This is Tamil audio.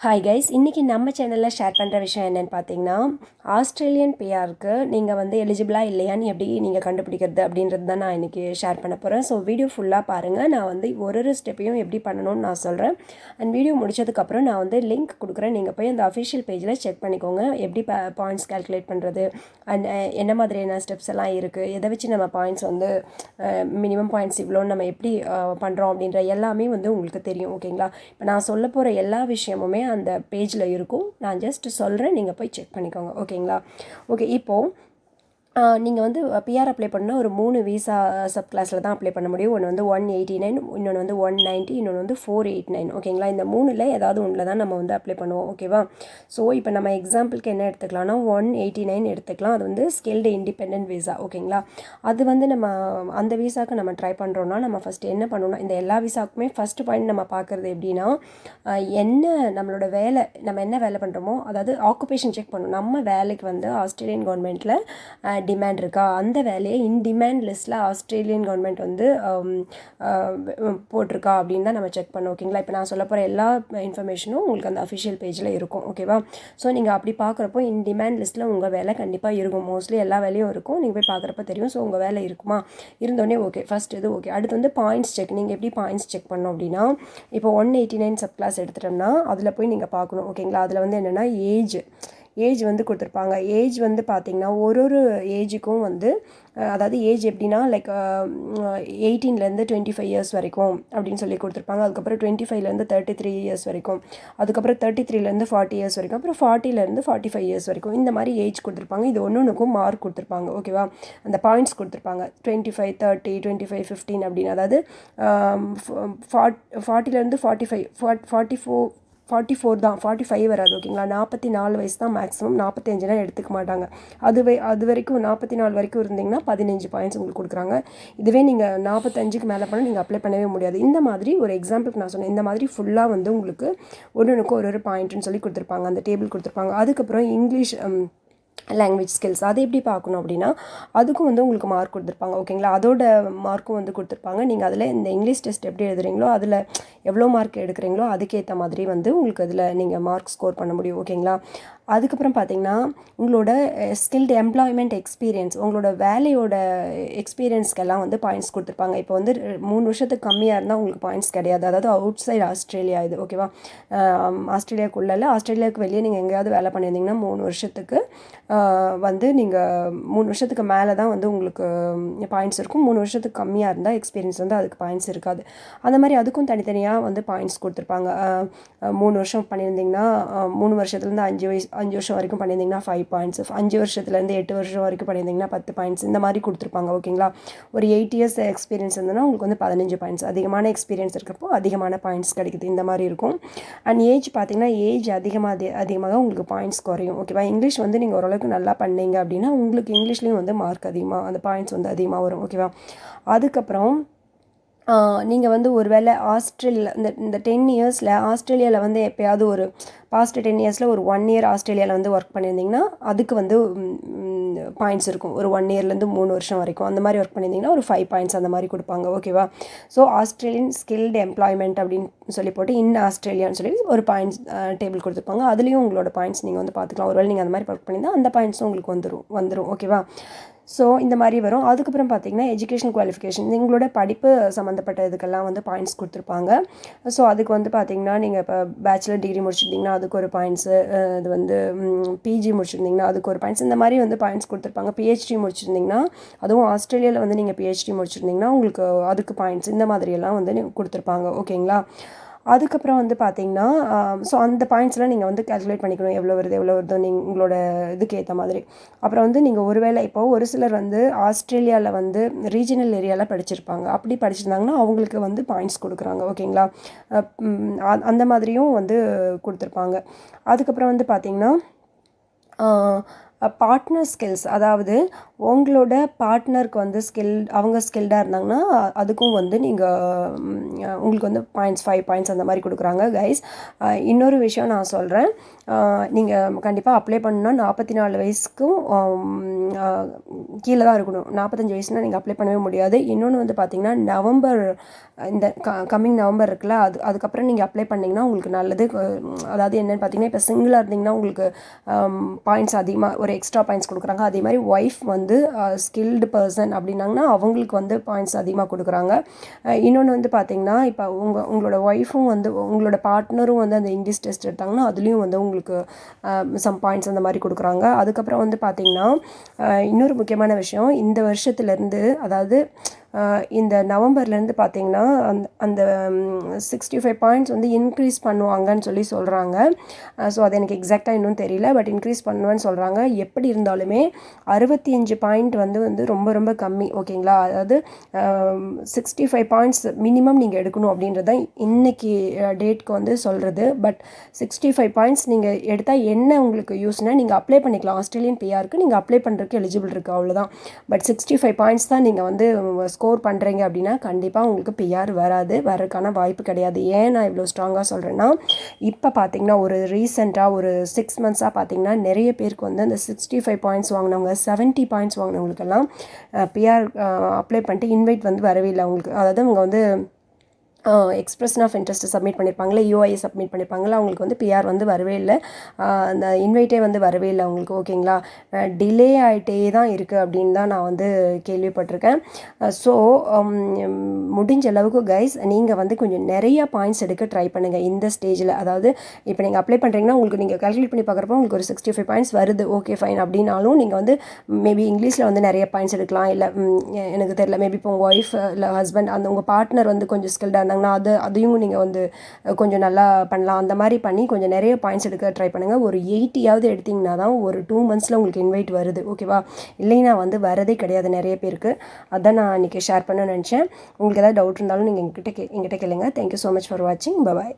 ஹாய் கைஸ் இன்றைக்கி நம்ம சேனலில் ஷேர் பண்ணுற விஷயம் என்னென்னு பார்த்தீங்கன்னா ஆஸ்திரேலியன் பிஆருக்கு நீங்கள் வந்து எலிஜிபிளாக இல்லையான்னு எப்படி நீங்கள் கண்டுபிடிக்கிறது அப்படின்றது தான் நான் இன்றைக்கி ஷேர் பண்ண போகிறேன் ஸோ வீடியோ ஃபுல்லாக பாருங்கள் நான் வந்து ஒரு ஒரு ஸ்டெப்பையும் எப்படி பண்ணணும்னு நான் சொல்கிறேன் அண்ட் வீடியோ முடிச்சதுக்கப்புறம் நான் வந்து லிங்க் கொடுக்குறேன். நீங்கள் போய் அந்த அஃபிஷியல் பேஜில் செக் பண்ணிக்கோங்க. எப்படி பாயிண்ட்ஸ் கால்குலேட் பண்ணுறது அண்ட் என்ன மாதிரியான ஸ்டெப்ஸ் எல்லாம் இருக்குது எதை வச்சு நம்ம பாயிண்ட்ஸ் வந்து மினிமம் பாயிண்ட்ஸ் இவ்வளோன்னு நம்ம எப்படி பண்ணுறோம் அப்படின்ற எல்லாமே வந்து உங்களுக்கு தெரியும் ஓகேங்களா இப்போ நான் சொல்ல போகிற எல்லா விஷயமுமே அந்த பேஜில் இருக்கும். நான் ஜஸ்ட் சொல்கிறேன் நீங்கள் போய் செக் பண்ணிக்கோங்க. ஓகேங்களா ஓகே இப்போது நீங்கள் வந்து பிஆர் அப்ளை பண்ணால் ஒரு மூணு விசா சப் கிளாஸில் தான் அப்ளை பண்ண முடியும். ஒன்று வந்து ஒன் எயிட்டி நைன் இன்னொன்று வந்து ஒன் நைன்ட்டி இன்னொன்று வந்து ஃபோர் எயிட் நைன் ஓகேங்களா இந்த மூணில் ஏதாவது ஒன்றில் தான் நம்ம வந்து அப்ளை பண்ணுவோம். ஓகேவா ஸோ இப்போ நம்ம எக்ஸாம்பிளுக்கு என்ன எடுத்துக்கலாம்னா ஒன் எயிட்டி நைன் எடுத்துக்கலாம். அது வந்து ஸ்கில்டு இண்டிபெண்ட் விசா ஓகேங்களா அது வந்து நம்ம அந்த விசாவுக்கு நம்ம ட்ரை பண்ணுறோன்னா நம்ம ஃபஸ்ட்டு என்ன பண்ணணும்னா இந்த எல்லா விசாவுக்குமே ஃபஸ்ட்டு பாயிண்ட் நம்ம பார்க்குறது எப்படின்னா என்ன நம்மளோட வேலை நம்ம என்ன வேலை பண்ணுறோமோ அதாவது ஆக்குபேஷன் செக் பண்ணணும். நம்ம வேலைக்கு வந்து ஆஸ்திரேலியன் கவர்மெண்ட்டில் டிமாண்ட் இருக்கா? அந்த வேலையை இன் டிமாண்ட் லிஸ்ட்டில் ஆஸ்திரேலியன் கவர்மெண்ட் வந்து போட்டிருக்கா அப்படின்னு தான் நம்ம செக் பண்ணோம். ஓகேங்களா? இப்போ நான் சொல்ல போகிற எல்லா இன்ஃபர்மேஷனும் உங்களுக்கு அந்த அஃபிஷியல் பேஜில் இருக்கும். ஓகேவா? ஸோ நீங்கள் அப்படி பார்க்குறப்போ இன் டிமாண்ட் லிஸ்ட்டில் உங்கள் வேலை கண்டிப்பாக இருக்கும். மோஸ்ட்லி எல்லா வேலையும் இருக்கும். நீங்கள் போய் பார்க்குறப்ப தெரியும். ஸோ உங்கள் வேலை இருக்குமா? இருந்தோடனே ஓகே ஃபஸ்ட் இது ஓகே அடுத்து வந்து பாயிண்ட்ஸ் செக் நீங்கள் எப்படி பாயிண்ட்ஸ் செக் பண்ணோம் அப்படின்னா இப்போ one eighty nine subclass எடுத்துட்டோம்னா அதில் போய் நீங்கள் பார்க்கணும். ஓகேங்களா? அதில் வந்து என்னென்னா ஏஜ் ஏஜ் வந்து கொடுத்துருப்பாங்க. ஏஜ் வந்து பார்த்திங்கன்னா ஒரு ஒரு ஏஜுக்கும் வந்து அதாவது ஏஜ் எப்படின்னா லைக் எயிட்டீன்லேருந்து டுவெண்ட்டி ஃபைவ் இயர்ஸ் வரைக்கும் அப்படின்னு சொல்லி கொடுத்துருப்பாங்க. அதுக்கப்புறம் டுவெண்ட்டி ஃபைவ்லேருந்து தேர்ட்டி த்ரீ இயர்ஸ் வரைக்கும். அதுக்கப்புறம் தேர்ட்டி த்ரீலேருந்து ஃபார்ட்டி இயர்ஸ் வரைக்கும். அப்புறம் ஃபார்ட்டிலேருந்து ஃபார்ட்டி ஃபைவ் இயர்ஸ் வரைக்கும். இந்த மாதிரி ஏஜ் கொடுத்துருப்பாங்க. இது ஒன்று ஒன்றுக்கும் மார்க் கொடுத்துருப்பாங்க. ஓகேவா அந்த பாயிண்ட்ஸ் கொடுத்துருப்பாங்க. Twenty five thirty twenty five fifteen அப்படின்னு. அதாவது ஃபார்ட் ஃபார்ட்டிலேருந்து forty five fort forty four forty four தான் ஃபார்ட்டி ஃபைவ் வராது ஓகேங்களா நாற்பத்தி நாலு வயசு தான் மேக்ஸிமம் நாற்பத்தஞ்சுனா எடுத்துக்க மாட்டாங்க. அதுவே அது வரைக்கும் நாற்பத்தி நாலு வரைக்கும் இருந்தீங்கன்னா பதினஞ்சு பாயிண்ட்ஸ் உங்களுக்கு கொடுக்குறாங்க. இதுவே நீங்கள் நாற்பத்தஞ்சுக்கு மேலே பண்ணால் நீங்கள் அப்ளை பண்ணவே முடியாது. இந்த மாதிரி ஒரு எக்ஸாம்பிளுக்கு நான் சொன்னேன். இந்த மாதிரி ஃபுல்லாக வந்து உங்களுக்கு ஒன்று ஒன்றுக்கு ஒரு ஒரு பாயிண்ட்டுன்னு சொல்லி கொடுத்துருப்பாங்க. அந்த டேபிள் கொடுத்துருப்பாங்க. அதுக்கப்புறம் இங்கிலீஷ் லாங்குவேஜ் ஸ்கில்ஸ் அதை எப்படி பார்க்கணும் அப்படின்னா அதுக்கும் வந்து உங்களுக்கு மார்க் கொடுத்துருப்பாங்க. ஓகேங்களா அதோட மார்க்கும் வந்து கொடுத்துருப்பாங்க. நீங்கள் அதில் இந்த இங்கிலீஷ் டெஸ்ட் எப்படி எழுதுறீங்களோ அதில் எவ்வளோ மார்க் எடுக்கிறீங்களோ அதுக்கேற்ற மாதிரி வந்து உங்களுக்கு அதில் நீங்கள் மார்க் ஸ்கோர் பண்ண முடியும். ஓகேங்களா அதுக்கப்புறம் பார்த்தீங்கன்னா உங்களோட ஸ்கில்டு எம்ப்ளாய்மெண்ட் எக்ஸ்பீரியன்ஸ் உங்களோட வேலையோட எக்ஸ்பீரியன்ஸ்க்கெல்லாம் வந்து பாயிண்ட்ஸ் கொடுத்துருப்பாங்க. இப்போ வந்து மூணு வருஷத்துக்கு கம்மியாக இருந்தால் உங்களுக்கு பாயிண்ட்ஸ் கிடையாது. அதாவது அவுட் சைடு ஆஸ்திரேலியா இது ஓகேவா ஆஸ்திரேலியாவுக்குள்ள ஆஸ்திரேலியாவுக்கு வெளியே நீங்கள் எங்கேயாவது வேலை பண்ணியிருந்தீங்கன்னா மூணு வருஷத்துக்கு வந்து நீங்கள் மூணு வருஷத்துக்கு மேலே தான் வந்து உங்களுக்கு பாயிண்ட்ஸ் இருக்கும். மூணு வருஷத்துக்கு கம்மியாக இருந்தால் எக்ஸ்பீரியன்ஸ் வந்து அதுக்கு பாயிண்ட்ஸ் இருக்காது. அந்த மாதிரி அதுக்கும் தனித்தனியாக வந்து பாயிண்ட்ஸ் கொடுத்துருப்பாங்க. மூணு வருஷம் பண்ணியிருந்தீங்கன்னா மூணு வருஷத்துலேருந்து அஞ்சு வயசு அஞ்சு வருஷம் வரைக்கும் பண்ணியிருந்தீங்கன்னா ஃபைவ் பாயிண்ட்ஸ் அஞ்சு வருஷத்துலேருந்து எட்டு வருஷம் வரைக்கும் பண்ணியிருந்தீங்கன்னா பத்து பாயிண்ட்ஸ் இந்த மாதிரி கொடுத்துருப்பாங்க ஓகேங்களா ஒரு எயிட் இயர்ஸ் எக்ஸ்பீரியன்ஸ் இருந்ததுன்னா உங்களுக்கு வந்து பதினஞ்சு பாயிண்ட்ஸ் அதிகமான எக்ஸ்பீரியன்ஸ் இருக்கிறப்போ அதிகமான பாயிண்ட்ஸ் கிடைக்குது. இந்த மாதிரி இருக்கும். அண்ட் ஏஜ் பார்த்தீங்கன்னா ஏஜ் அதிகமாக அதிகமாக உங்களுக்கு பாயிண்ட்ஸ் குறையும் ஓகேவா இங்கிலீஷ் வந்து நீங்கள் ஓரளவுக்கு நல்லா பண்ணீங்க அப்படின்னா உங்களுக்கு இங்கிலீஷ்லேயும் வந்து மார்க் அதிகமாக அந்த பாயிண்ட்ஸ் வந்து அதிகமாக வரும் ஓகேவா அதுக்கப்புறம் நீங்கள் வந்து ஒரு வேளை ஆஸ்திரேலியா இந்த இந்த டென் இயர்ஸில் ஆஸ்திரேலியாவில் வந்து எப்போயாவது ஒரு பாஸ்ட் டென் இயர்ஸில் ஒரு ஒன் இயர் ஆஸ்திரேலியாவில் வந்து ஒர்க் பண்ணியிருந்தீங்கன்னா அதுக்கு வந்து பாயிண்ட்ஸ் இருக்கும். ஒரு ஒன் இயர்லேருந்து மூணு வருஷம் வரைக்கும். அந்த மாதிரி ஒர்க் பண்ணியிருந்தீங்கன்னா ஒரு ஃபைவ் பாயிண்ட்ஸ் அந்த மாதிரி கொடுப்பாங்க. ஓகேவா ஸோ ஆஸ்திரேலியன் ஸ்கில்டு எம்ப்ளாய்மெண்ட் அப்படின்னு சொல்லி போட்டு இன் ஆஸ்திரேலியான்னு சொல்லி ஒரு பாயிண்ட்ஸ் டேபிள் கொடுத்துருப்பாங்க. அதுலேயும் உங்களோட பாயிண்ட்ஸ் நீங்கள் வந்து பார்த்துக்கலாம். ஒருவேளை நீங்கள் அந்த மாதிரி ஒர்க் பண்ணியிருந்தால் அந்த பாயிண்ட்ஸும் உங்களுக்கு வந்துடும் வந்துடும் ஓகேவா ஸோ இந்த மாதிரி வரும். அதுக்கப்புறம் பார்த்திங்கன்னா எஜுகேஷன் குவாலிஃபிகேஷன் எங்களோட படிப்பு சம்மந்தப்பட்ட இதுக்கெல்லாம் வந்து பாயிண்ட்ஸ் கொடுத்துருப்பாங்க. ஸோ அதுக்கு வந்து பார்த்திங்கன்னா நீங்கள் இப்போ பேச்சுலர் டிகிரி முடிச்சிருந்தீங்கன்னா அதுக்கு ஒரு பாயிண்ட்ஸு இது வந்து பிஜி முடிச்சிருந்தீங்கன்னா அதுக்கு ஒரு பாயிண்ட்ஸ் இந்த மாதிரி வந்து பாயிண்ட்ஸ் கொடுத்துருப்பாங்க. பிஹெச்டி முடிச்சிருந்தீங்கன்னா அதுவும் ஆஸ்திரேலியாவில் வந்து நீங்கள் பிஹெச்டி முடிச்சிருந்தீங்கன்னா உங்களுக்கு அதுக்கு பாயிண்ட்ஸ் இந்த மாதிரியெல்லாம் வந்து நீங்கள் கொடுத்துருப்பாங்க. ஓகேங்களா அதுக்கப்புறம் வந்து பார்த்தீங்கன்னா ஸோ அந்த பாயிண்ட்ஸ்லாம் நீங்கள் வந்து கேல்குலேட் பண்ணிக்கணும். எவ்வளோ வருது எவ்வளோ வருதோ நீங்கள் உங்களோட இதுக்கு ஏற்ற மாதிரி. அப்புறம் வந்து நீங்கள் ஒருவேளை இப்போது ஒரு சிலர் வந்து ஆஸ்திரேலியாவில் வந்து ரீஜனல் ஏரியாவில் படிச்சிருப்பாங்க. அப்படி படிச்சிருந்தாங்கன்னா அவங்களுக்கு வந்து பாயிண்ட்ஸ் கொடுக்குறாங்க. ஓகேங்களா? அந்த மாதிரியும் வந்து கொடுத்துருப்பாங்க. அதுக்கப்புறம் வந்து பார்த்திங்கன்னா பார்ட்னர் ஸ்கில்ஸ் அதாவது உங்களோட பார்ட்னருக்கு வந்து ஸ்கில் அவங்க ஸ்கில்டாக இருந்தாங்கன்னா அதுக்கும் வந்து நீங்கள் உங்களுக்கு வந்து பாயிண்ட்ஸ் ஃபைவ் பாயிண்ட்ஸ் அந்த மாதிரி கொடுக்குறாங்க கைஸ் இன்னொரு விஷயம் நான் சொல்கிறேன் நீங்கள் கண்டிப்பாக அப்ளை பண்ணணும்னா நாற்பத்தி நாலு வயசுக்கும் கீழே தான் இருக்கணும். நாற்பத்தஞ்சு வயசுனால் நீங்கள் அப்ளை பண்ணவே முடியாது. இன்னொன்று வந்து பார்த்திங்கன்னா நவம்பர் இந்த க கம்மிங் நவம்பர் இருக்குல்ல அது அதுக்கப்புறம் நீங்கள் அப்ளை பண்ணிங்கன்னா உங்களுக்கு நல்லது. அதாவது என்னென்னு பார்த்தீங்கன்னா இப்போ சிங்கிளாக இருந்தீங்கன்னா உங்களுக்கு பாயிண்ட்ஸ் அதிகமாக ஒரு எக்ஸ்ட்ரா பாயிண்ட்ஸ் கொடுக்குறாங்க. அதே மாதிரி ஒய்ஃப் வந்து ஸ்கில்டு பர்சன் அப்படின்னாங்கன்னா அவங்களுக்கு வந்து பாயிண்ட்ஸ் அதிகமாக கொடுக்குறாங்க. இன்னொன்று வந்து பார்த்திங்கன்னா இப்போ உங்கள் உங்களோட ஒய்ஃபும் வந்து உங்களோட பார்ட்னரும் வந்து அந்த இங்கிலீஷ் டெஸ்ட் எடுத்தாங்கன்னா அதுலேயும் வந்து உங்களுக்கு சம் பாயிண்ட்ஸ் அந்த மாதிரி கொடுக்குறாங்க. அதுக்கப்புறம் வந்து பார்த்திங்கன்னா இன்னொரு முக்கியமான விஷயம் இந்த வருஷத்துலேருந்து அதாவது இந்த நவம்பர்லேருந்து பார்த்தீங்கன்னா அந்த அந்த சிக்ஸ்டி ஃபைவ் பாயிண்ட்ஸ் வந்து இன்க்ரீஸ் பண்ணுவாங்கன்னு சொல்லி சொல்கிறாங்க ஸோ அது எனக்கு எக்ஸாக்டாக இன்னும் தெரியல பட் இன்க்ரீஸ் பண்ணுவேன்னு சொல்கிறாங்க எப்படி இருந்தாலுமே அறுபத்தி அஞ்சு பாயிண்ட் வந்து வந்து ரொம்ப ரொம்ப கம்மி ஓகேங்களா? அதாவது சிக்ஸ்டி ஃபைவ் பாயிண்ட்ஸ் மினிமம் நீங்கள் எடுக்கணும் அப்படின்றது தான் இன்றைக்கி டேட்க்கு வந்து சொல்கிறது பட் சிக்ஸ்டி ஃபைவ் பாயிண்ட்ஸ் நீங்கள் எடுத்தால் என்ன உங்களுக்கு யூஸ்னால் நீங்கள் அப்ளை பண்ணிக்கலாம். ஆஸ்திரேலியன் பிஆருக்கு நீங்கள் அப்ளை பண்ணுறதுக்கு எலிஜிபிள் இருக்குது அவ்வளோதான் பட் சிக்ஸ்டி ஃபைவ் பாயிண்ட்ஸ் தான் நீங்கள் வந்து ஸ்கோர் பண்ணுறீங்க அப்படின்னா கண்டிப்பாக உங்களுக்கு பிஆர் வராது வரதுக்கான வாய்ப்பு கிடையாது. ஏன் நான் இவ்வளோ ஸ்ட்ராங்காக சொல்கிறேன்னா இப்போ பார்த்தீங்கன்னா ஒரு ரீசெண்டாக ஒரு சிக்ஸ் மந்த்ஸாக பார்த்தீங்கன்னா நிறைய பேருக்கு வந்து அந்த சிக்ஸ்டி ஃபைவ் பாயிண்ட்ஸ் வாங்கினவங்க செவன்ட்டி பாயிண்ட்ஸ் வாங்கினவங்களுக்கெல்லாம் பிஆர் அப்ளை பண்ணிட்டு இன்வைட் வந்து வரவே இல்லை அவங்களுக்கு. அதாவது அவங்க வந்து எக்ஸ்பிரஷன் ஆஃப் இன்ட்ரெஸ்ட்டு சப்மிட் பண்ணியிருப்பாங்களே யூஐ சப்மிட் பண்ணியிருப்பாங்களே அவங்களுக்கு வந்து பிஆர் வந்து வரவே இல்லை. அந்த இன்வைட்டே வந்து வரவே இல்லை அவங்களுக்கு ஓகேங்களா டிலே ஆகிட்டே தான் இருக்குது அப்படின்னு தான் நான் வந்து கேள்விப்பட்டிருக்கேன். ஸோ முடிஞ்ச அளவுக்கு கைஸ் நீங்கள் வந்து கொஞ்சம் நிறைய பாயிண்ட்ஸ் எடுக்க ட்ரை பண்ணுங்கள் இந்த ஸ்டேஜில் அதாவது இப்போ நீங்கள் அப்ளை பண்ணுறீங்கன்னா உங்களுக்கு நீங்கள் கால்குலேட் பண்ணி பார்க்குறப்போ உங்களுக்கு ஒரு சிக்ஸ்டி ஃபைவ் பாயிண்ட்ஸ் வருது. ஓகே ஃபைன் அப்படின்னாலும் நீங்கள் வந்து மேபி இங்கிலீஷில் வந்து நிறைய பாயிண்ட்ஸ் எடுக்கலாம். இல்லை எனக்கு தெரியல மேபி இப்போ உங்கள் ஒய்ஃப் இல்லை ஹஸ்பண்ட் அந்த உங்கள் பார்ட்னர் வந்து கொஞ்சம் ஸ்கில்டாக இருந்தாங்கன்னா அது அதையும் நீங்கள் வந்து கொஞ்சம் நல்லா பண்ணலாம். அந்த மாதிரி பண்ணி கொஞ்சம் நிறைய பாயிண்ட்ஸ் எடுக்க ட்ரை பண்ணுங்கள் ஒரு எயிட்டியாவது எடுத்திங்கன்னா தான் ஒரு டூ மந்த்ஸில் உங்களுக்கு இன்வைட் வருது. ஓகேவா இல்லைன்னா வந்து வரதே கிடையாது நிறைய பேருக்கு. அதான் நான் இன்றைக்கி ஷேர் பண்ண நினச்சேன். உங்களுக்கு ஏதாவது டவுட் இருந்தாலும் நீங்கள் எங்கிட்ட கே எங்கிட்ட கேளுங்க. Thank you so much for வாட்சிங் பபாய்